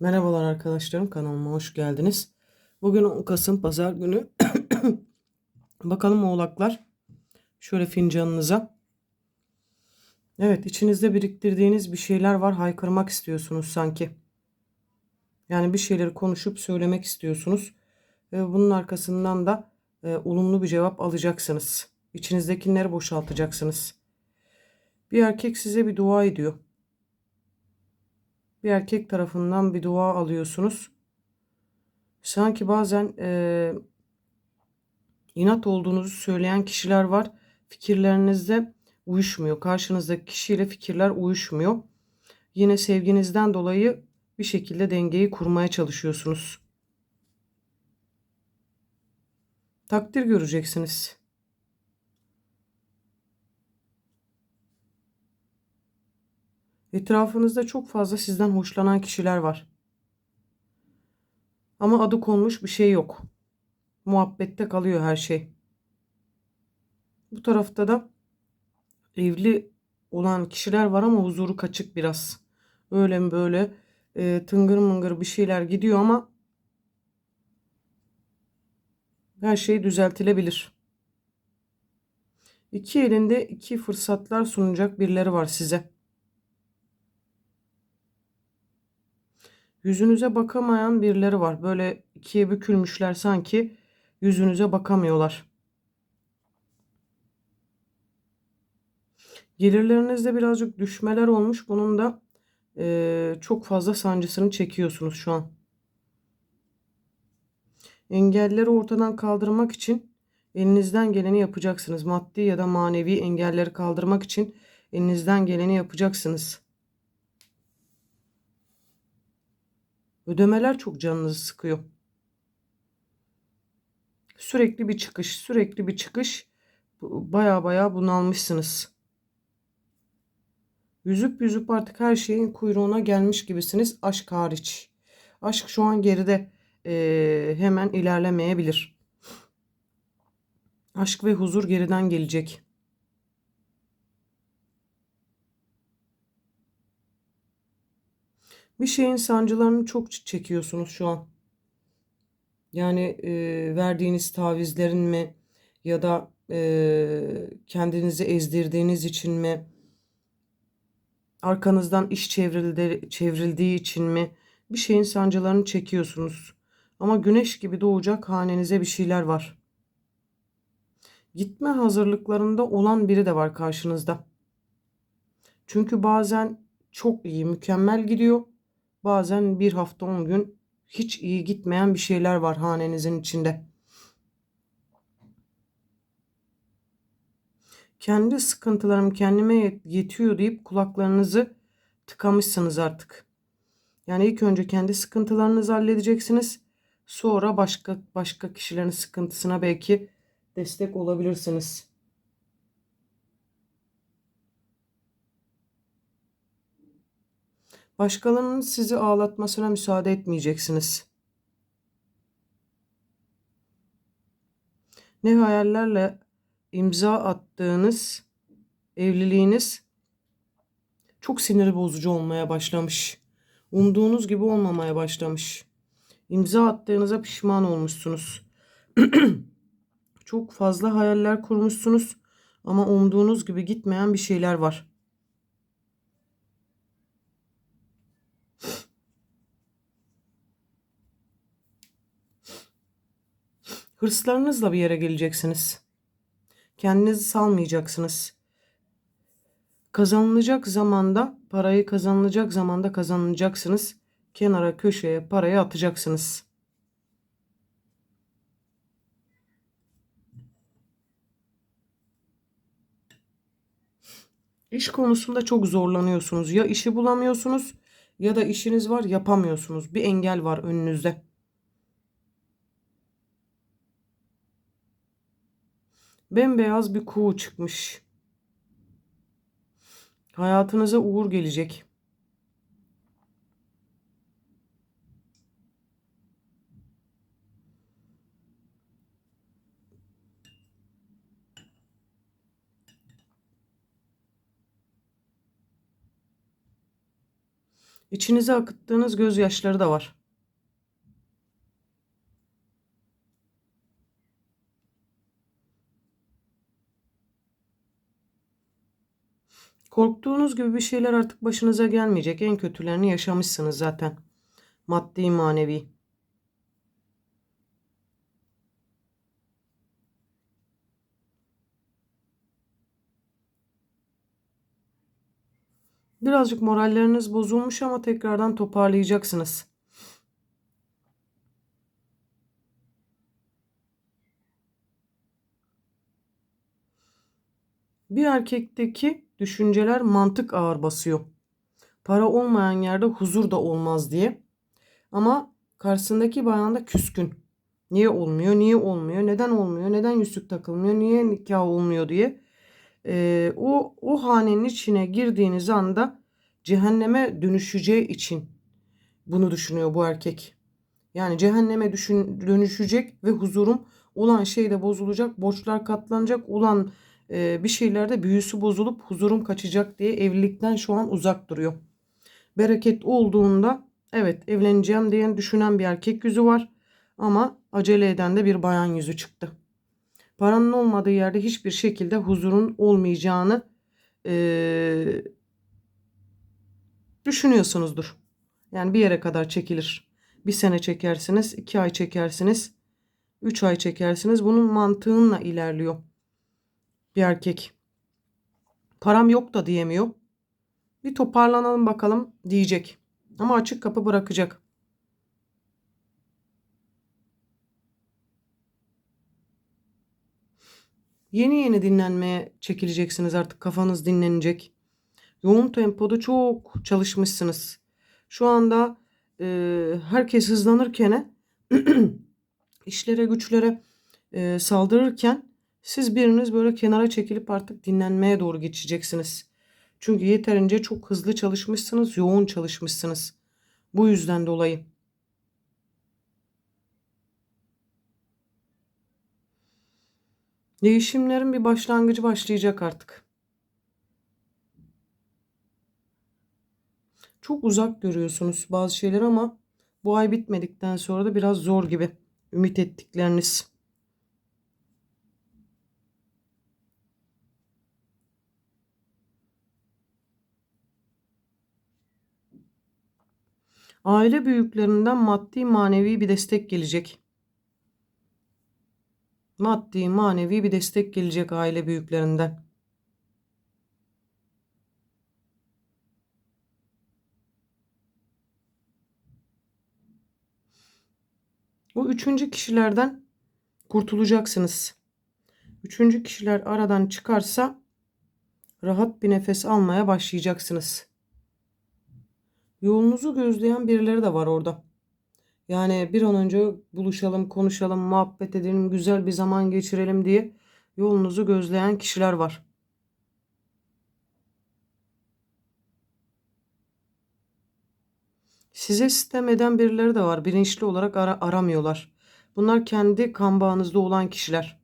Merhabalar arkadaşlarım kanalıma hoş geldiniz. Bugün 10 Kasım Pazar günü. Bakalım oğlaklar. Şöyle fincanınıza. Evet içinizde biriktirdiğiniz bir şeyler var. Haykırmak istiyorsunuz sanki. Yani bir şeyleri konuşup söylemek istiyorsunuz. Ve bunun arkasından da e, olumlu bir cevap alacaksınız. İçinizdekileri boşaltacaksınız. Bir erkek size bir dua ediyor bir erkek tarafından bir dua alıyorsunuz. Sanki bazen e, inat olduğunuzu söyleyen kişiler var. Fikirlerinizde uyuşmuyor. Karşınızdaki kişiyle fikirler uyuşmuyor. Yine sevginizden dolayı bir şekilde dengeyi kurmaya çalışıyorsunuz. Takdir göreceksiniz. Etrafınızda çok fazla sizden hoşlanan kişiler var. Ama adı konmuş bir şey yok. Muhabbette kalıyor her şey. Bu tarafta da evli olan kişiler var ama huzuru kaçık biraz. Öyle mi böyle e, tıngır mıngır bir şeyler gidiyor ama her şey düzeltilebilir. İki elinde iki fırsatlar sunacak birileri var size. Yüzünüze bakamayan birileri var. Böyle ikiye bükülmüşler sanki yüzünüze bakamıyorlar. Gelirlerinizde birazcık düşmeler olmuş. Bunun da e, çok fazla sancısını çekiyorsunuz şu an. Engelleri ortadan kaldırmak için elinizden geleni yapacaksınız. Maddi ya da manevi engelleri kaldırmak için elinizden geleni yapacaksınız. Ödemeler çok canınızı sıkıyor. Sürekli bir çıkış, sürekli bir çıkış. Baya baya bunalmışsınız. Yüzüp yüzüp artık her şeyin kuyruğuna gelmiş gibisiniz aşk hariç. Aşk şu an geride e, hemen ilerlemeyebilir. Aşk ve huzur geriden gelecek. Bir şeyin sancılarını çok çekiyorsunuz şu an. Yani e, verdiğiniz tavizlerin mi ya da e, kendinizi ezdirdiğiniz için mi? Arkanızdan iş çevrildi, çevrildiği için mi? Bir şeyin sancılarını çekiyorsunuz. Ama güneş gibi doğacak hanenize bir şeyler var. Gitme hazırlıklarında olan biri de var karşınızda. Çünkü bazen çok iyi, mükemmel gidiyor. Bazen bir hafta on gün hiç iyi gitmeyen bir şeyler var hanenizin içinde. Kendi sıkıntılarım kendime yetiyor deyip kulaklarınızı tıkamışsınız artık. Yani ilk önce kendi sıkıntılarınızı halledeceksiniz. Sonra başka başka kişilerin sıkıntısına belki destek olabilirsiniz. Başkalarının sizi ağlatmasına müsaade etmeyeceksiniz. Ne hayallerle imza attığınız evliliğiniz çok sinir bozucu olmaya başlamış. Umduğunuz gibi olmamaya başlamış. İmza attığınıza pişman olmuşsunuz. çok fazla hayaller kurmuşsunuz ama umduğunuz gibi gitmeyen bir şeyler var. Hırslarınızla bir yere geleceksiniz. Kendinizi salmayacaksınız. Kazanılacak zamanda, parayı kazanılacak zamanda kazanacaksınız. Kenara köşeye parayı atacaksınız. İş konusunda çok zorlanıyorsunuz. Ya işi bulamıyorsunuz ya da işiniz var yapamıyorsunuz. Bir engel var önünüzde. Bembeyaz bir kuğu çıkmış. Hayatınıza uğur gelecek. İçinize akıttığınız gözyaşları da var. Korktuğunuz gibi bir şeyler artık başınıza gelmeyecek. En kötülerini yaşamışsınız zaten. Maddi manevi. Birazcık moralleriniz bozulmuş ama tekrardan toparlayacaksınız. Bir erkekteki düşünceler mantık ağır basıyor. Para olmayan yerde huzur da olmaz diye. Ama karşısındaki bayan da küskün. Niye olmuyor? Niye olmuyor? Neden olmuyor? Neden yüzük takılmıyor? Niye nikah olmuyor diye. Ee, o o hanenin içine girdiğiniz anda cehenneme dönüşeceği için bunu düşünüyor bu erkek. Yani cehenneme düşün, dönüşecek ve huzurum olan şey de bozulacak, borçlar katlanacak, olan e, bir şeylerde büyüsü bozulup huzurum kaçacak diye evlilikten şu an uzak duruyor. Bereket olduğunda evet evleneceğim diyen düşünen bir erkek yüzü var ama acele eden de bir bayan yüzü çıktı. Paranın olmadığı yerde hiçbir şekilde huzurun olmayacağını e, düşünüyorsunuzdur. Yani bir yere kadar çekilir. Bir sene çekersiniz, iki ay çekersiniz, üç ay çekersiniz. Bunun mantığınla ilerliyor bir erkek. Param yok da diyemiyor. Bir toparlanalım bakalım diyecek. Ama açık kapı bırakacak. Yeni yeni dinlenmeye çekileceksiniz artık kafanız dinlenecek. Yoğun tempoda çok çalışmışsınız. Şu anda e, herkes hızlanırken işlere güçlere e, saldırırken siz biriniz böyle kenara çekilip artık dinlenmeye doğru geçeceksiniz. Çünkü yeterince çok hızlı çalışmışsınız, yoğun çalışmışsınız. Bu yüzden dolayı. Değişimlerin bir başlangıcı başlayacak artık. Çok uzak görüyorsunuz bazı şeyler ama bu ay bitmedikten sonra da biraz zor gibi ümit ettikleriniz. Aile büyüklerinden maddi manevi bir destek gelecek. Maddi manevi bir destek gelecek aile büyüklerinden. Bu üçüncü kişilerden kurtulacaksınız. Üçüncü kişiler aradan çıkarsa rahat bir nefes almaya başlayacaksınız. Yolunuzu gözleyen birileri de var orada. Yani bir an önce buluşalım, konuşalım, muhabbet edelim, güzel bir zaman geçirelim diye yolunuzu gözleyen kişiler var. Size sistem eden birileri de var. Bilinçli olarak ara aramıyorlar. Bunlar kendi kan bağınızda olan kişiler.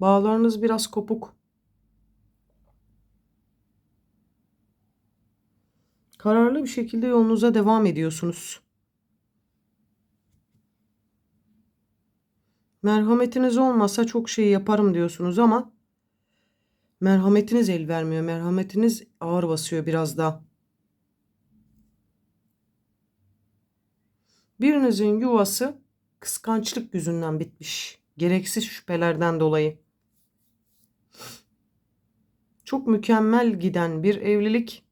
Bağlarınız biraz kopuk. Kararlı bir şekilde yolunuza devam ediyorsunuz. Merhametiniz olmasa çok şey yaparım diyorsunuz ama merhametiniz el vermiyor. Merhametiniz ağır basıyor biraz daha. Birinizin yuvası kıskançlık yüzünden bitmiş. Gereksiz şüphelerden dolayı. Çok mükemmel giden bir evlilik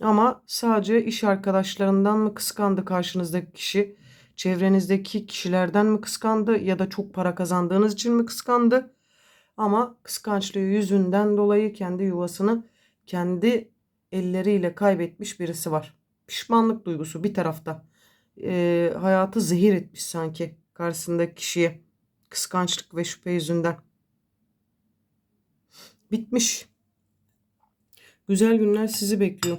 ama sadece iş arkadaşlarından mı kıskandı karşınızdaki kişi? Çevrenizdeki kişilerden mi kıskandı ya da çok para kazandığınız için mi kıskandı? Ama kıskançlığı yüzünden dolayı kendi yuvasını kendi elleriyle kaybetmiş birisi var. Pişmanlık duygusu bir tarafta. E, hayatı zehir etmiş sanki karşısındaki kişiye. Kıskançlık ve şüphe yüzünden. Bitmiş. Güzel günler sizi bekliyor.